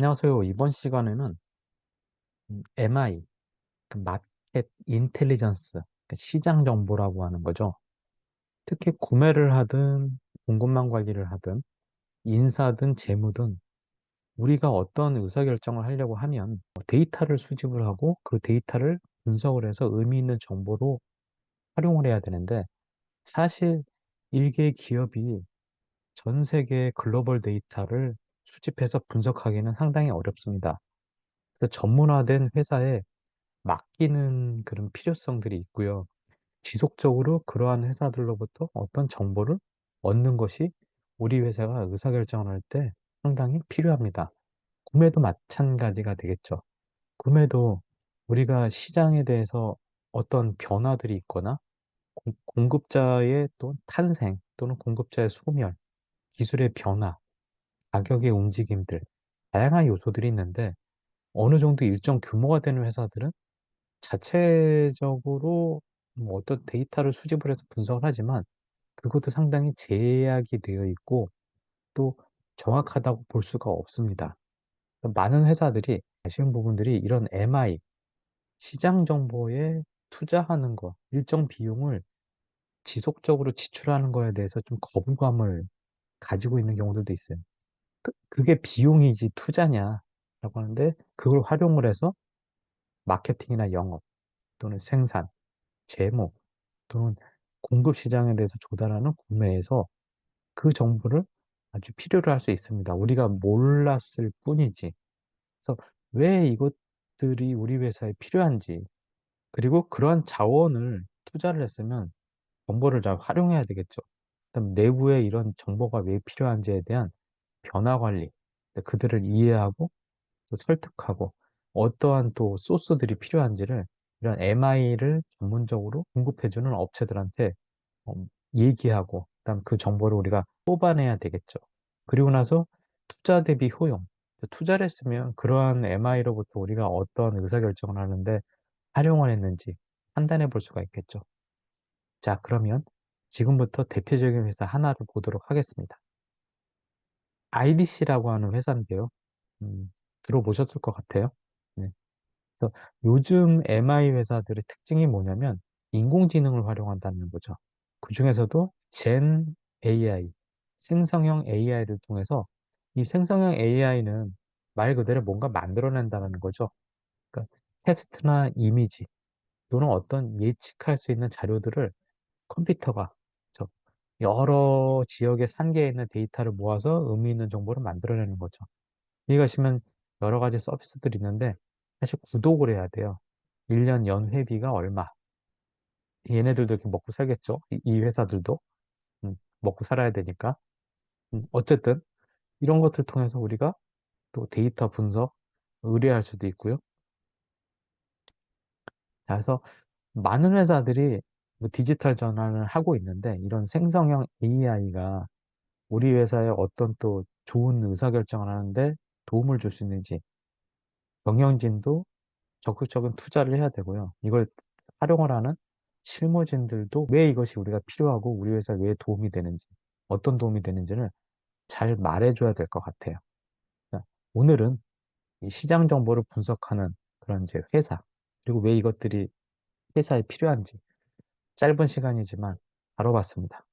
안녕하세요. 이번 시간에는 음, MI, 그 마켓 인텔리전스, 그 시장 정보라고 하는 거죠. 특히 구매를 하든 공급망 관리를 하든 인사든 재무든 우리가 어떤 의사결정을 하려고 하면 데이터를 수집을 하고 그 데이터를 분석을 해서 의미 있는 정보로 활용을 해야 되는데 사실 일개 기업이 전 세계 글로벌 데이터를 수집해서 분석하기는 상당히 어렵습니다. 그래서 전문화된 회사에 맡기는 그런 필요성들이 있고요. 지속적으로 그러한 회사들로부터 어떤 정보를 얻는 것이 우리 회사가 의사결정을 할 때 상당히 필요합니다. 구매도 마찬가지가 되겠죠. 구매도 우리가 시장에 대해서 어떤 변화들이 있거나 공- 공급자의 또 탄생 또는 공급자의 소멸, 기술의 변화, 가격의 움직임들, 다양한 요소들이 있는데 어느 정도 일정 규모가 되는 회사들은 자체적으로 뭐 어떤 데이터를 수집을 해서 분석을 하지만 그것도 상당히 제약이 되어 있고 또 정확하다고 볼 수가 없습니다. 많은 회사들이 아쉬운 부분들이 이런 MI, 시장 정보에 투자하는 거, 일정 비용을 지속적으로 지출하는 거에 대해서 좀 거부감을 가지고 있는 경우들도 있어요. 그, 그게 비용이지 투자냐라고 하는데 그걸 활용을 해서 마케팅이나 영업 또는 생산, 재무 또는 공급 시장에 대해서 조달하는 구매에서 그 정보를 아주 필요로 할 수 있습니다. 우리가 몰랐을 뿐이지. 그래서 왜 이것들이 우리 회사에 필요한지, 그리고 그러한 자원을 투자를 했으면 정보를 잘 활용해야 되겠죠. 그다음 내부에 이런 정보가 왜 필요한지에 대한 변화 관리, 그들을 이해하고 또 설득하고 어떠한 또 소스들이 필요한지를 이런 MI를 전문적으로 공급해주는 업체들한테 어, 얘기하고 그다음 그 정보를 우리가 뽑아내야 되겠죠. 그리고 나서 투자 대비 효용. 투자를 했으면 그러한 MI로부터 우리가 어떤 의사결정을 하는데 활용을 했는지 판단해 볼 수가 있겠죠. 자, 그러면 지금부터 대표적인 회사 하나를 보도록 하겠습니다. IDC라고 하는 회사인데요. 음, 들어보셨을 것 같아요. 네. 그래서 요즘 MI 회사들의 특징이 뭐냐면 인공지능을 활용한다는 거죠. 그 중에서도 젠 AI, 생성형 AI를 통해서 이 생성형 AI는 말 그대로 뭔가 만들어낸다는 거죠. 그러니까 텍스트나 이미지 또는 어떤 예측할 수 있는 자료들을 컴퓨터가 저 여러 지역의 산계에 있는 데이터를 모아서 의미 있는 정보를 만들어내는 거죠. 여기 가시면 여러 가지 서비스들이 있는데 사실 구독을 해야 돼요. 1년 연회비가 얼마. 얘네들도 이렇게 먹고 살겠죠. 이, 이 회사들도 음, 먹고 살아야 되니까. 음, 어쨌든 이런 것들 통해서 우리가 또 데이터 분석 의뢰할 수도 있고요. 자, 그래서 많은 회사들이 뭐 디지털 전환을 하고 있는데 이런 생성형 AI가 우리 회사에 어떤 또 좋은 의사결정을 하는데 도움을 줄 수 있는지 경영진도 적극적인 투자를 해야 되고요. 이걸 활용을 하는 실무진들도 왜 이것이 우리가 필요하고 우리 회사에 왜 도움이 되는지, 어떤 도움이 되는지를 잘 말해줘야 될 것 같아요. 오늘은 이 시장 정보를 분석하는 그런 이제 회사, 그리고 왜 이것들이 회사에 필요한지 짧은 시간이지만 다뤄봤습니다.